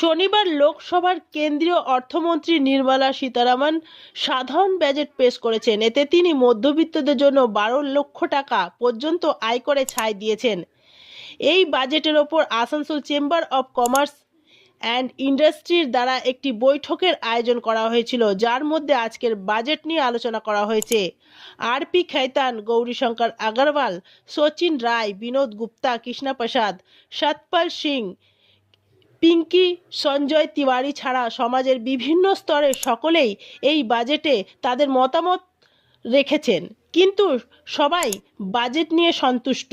শনিবার লোকসভার কেন্দ্রীয় অর্থমন্ত্রী নির্মলা সীতারামন সাধারণ বাজেট পেশ করেছেন। এতে তিনি মধ্যবিত্তদের জন্য বারো লক্ষ টাকা পর্যন্ত আয়করে ছাই দিয়েছেন। এই বাজেটের ওপর Asansol chamber of commerce and ইন্ডাস্ট্রির দ্বারা একটি বৈঠকের আয়োজন করা হয়েছিল, যার মধ্যে আজকের বাজেট নিয়ে আলোচনা করা হয়েছে। আরপি খৈতান গৌরীশঙ্কর আগরওয়াল, সচিন রায়, বিনোদ গুপ্তা, কৃষ্ণা প্রসাদ, সতপাল সিং পিঙ্কি, সঞ্জয় তিওয়ারি ছাড়া সমাজের বিভিন্ন স্তরের সকলেই এই বাজেটে তাদের মতামত রেখেছেন। কিন্তু সবাই বাজেট নিয়ে সন্তুষ্ট।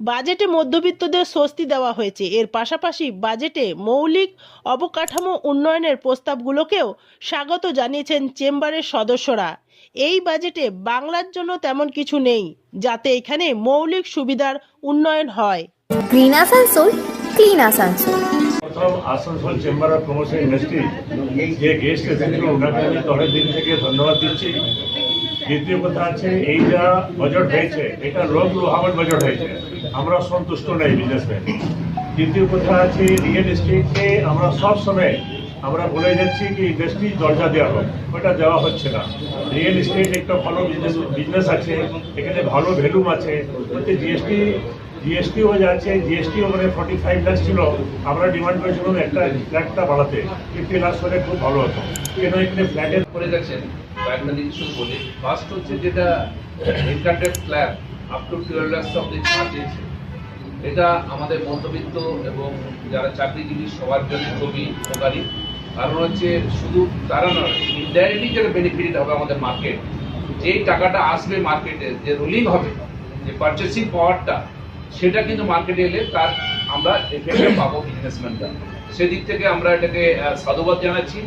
বাজেটে মধ্যবিত্তদের স্বস্তি দেওয়া হয়েছে। এর পাশাপাশি বাজেটে মৌলিক অবকাঠামো উন্নয়নের প্রস্তাবগুলোকেও স্বাগত জানিয়েছেন চেম্বারের সদস্যরা। এই বাজেটে বাংলার জন্য তেমন কিছু নেই, যাতে এখানে মৌলিক সুবিধার উন্নয়ন হয়। গ্রিন আসানসোল ক্লিন আসানসোল প্রথম Asansol chamber of promotion industry, যে গেস্ট এসেছিল, ওনাকে আমি তরের দিন থেকে ধন্যবাদ দিচ্ছি। দ্বিতীয় কথা আছে এই যা বাজেট হয়েছে। এটা লোক লুহাবার বাজেট হয়েছে। আমরা সন্তুষ্ট নেই বিজনেসম্যান দ্বিতীয় কথা আছে রিয়েল এস্টেটকে আমরা সব সময় আমরা বলে যাচ্ছি কি ইন্ডাস্ট্রি দরজা দেওয়া হোক। ওটা দেওয়া হচ্ছে না। রিয়েল এস্টেট একটা ভালো বিজনেস বিজনেস আছে। এখানে ভালো ভ্যালুম আছে। জিএসটি জিএসটিও যাচ্ছে জিএসটিও মানে ফর্টি ফাইভ লাখ ছিল, আমরা ডিমান্ড করেছিলাম একটা ফ্ল্যাটটা বাড়াতে। ফিফটি লাখ হলে খুব ভালো হতো। কেন এখানে ফ্ল্যাটের করে গেছেন কয়েকটা জিনিস বলি। ফার্স্ট হচ্ছে যেটা income tax slab up to twelve lakhs অব্দি ছাড় দিয়েছে। এটা আমাদের মধ্যবিত্ত এবং যারা চাকরিজীবী, সবার জন্য খুবই উপকারী। কারণ হচ্ছে শুধু তারা নয় ইনডাইরেক্টলি যেটা বেনিফিট হবে আমাদের মার্কেট যেই টাকাটা আসবে মার্কেটে যে রুলিং হবে, যে পারচেসিং পাওয়ারটা সেটা কিন্তু মার্কেটে এলে তার আমরা এফেক্টটা পাবো বিজনেসম্যানরা সেদিক থেকে আমরা এটাকে সাধুবাদ জানাচ্ছি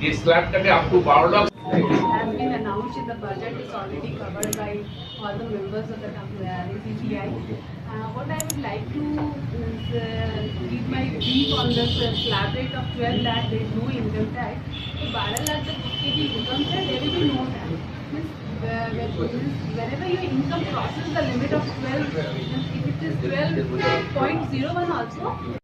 যে স্ল্যাবটাকে আপ টু বারো lakh the budget is already covered by all the members of the CPI. Uh, what I would like to is, uh, give my brief on this uh, slab rate of 12 lakh, there is no income tax. 12 lakh the KP income tax, there will be no tax. Means, uh, your income crosses the limit of 12, this 12.01 also.